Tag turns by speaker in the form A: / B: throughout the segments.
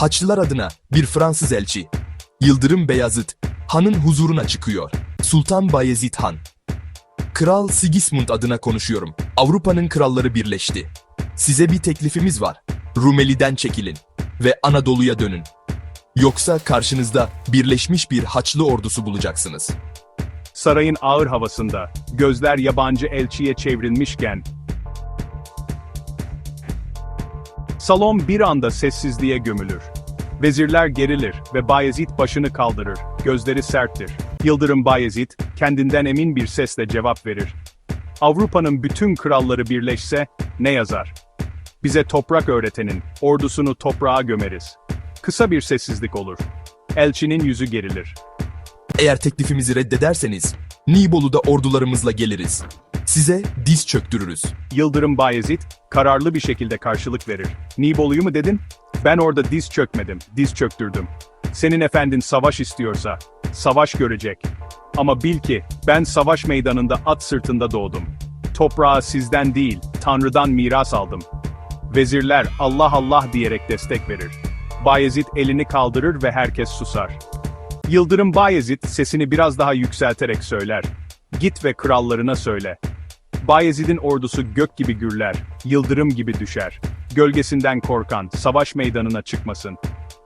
A: Haçlılar adına bir Fransız elçi. Yıldırım Beyazıt, hanın huzuruna çıkıyor. Sultan Bayezid Han. Kral Sigismund adına konuşuyorum. Avrupa'nın kralları birleşti. Size bir teklifimiz var. Rumeli'den çekilin ve Anadolu'ya dönün. Yoksa karşınızda birleşmiş bir Haçlı ordusu bulacaksınız.
B: Sarayın ağır havasında, gözler yabancı elçiye çevrilmişken, salon bir anda sessizliğe gömülür. Vezirler gerilir ve Bayezid başını kaldırır, gözleri serttir. Yıldırım Bayezid, kendinden emin bir sesle cevap verir. Avrupa'nın bütün kralları birleşse, ne yazar? Bize toprak öğretenin, ordusunu toprağa gömeriz. Kısa bir sessizlik olur. Elçinin yüzü gerilir.
A: Eğer teklifimizi reddederseniz, Nibolu'da ordularımızla geliriz. Size diz çöktürürüz.
B: Yıldırım Bayezid, kararlı bir şekilde karşılık verir. Nibolu'yu mu dedin? Ben orada diz çökmedim, diz çöktürdüm. Senin efendin savaş istiyorsa, savaş görecek. Ama bil ki, ben savaş meydanında at sırtında doğdum. Toprağı sizden değil, Tanrı'dan miras aldım. Vezirler Allah Allah diyerek destek verir. Bayezid elini kaldırır ve herkes susar. Yıldırım Bayezid sesini biraz daha yükselterek söyler. Git ve krallarına söyle. Bayezid'in ordusu gök gibi gürler, yıldırım gibi düşer. Gölgesinden korkan, savaş meydanına çıkmasın.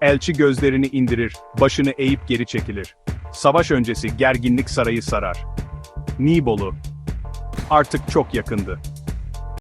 B: Elçi gözlerini indirir, başını eğip geri çekilir. Savaş öncesi gerginlik sarayı sarar. Nibolu. Artık çok yakındı.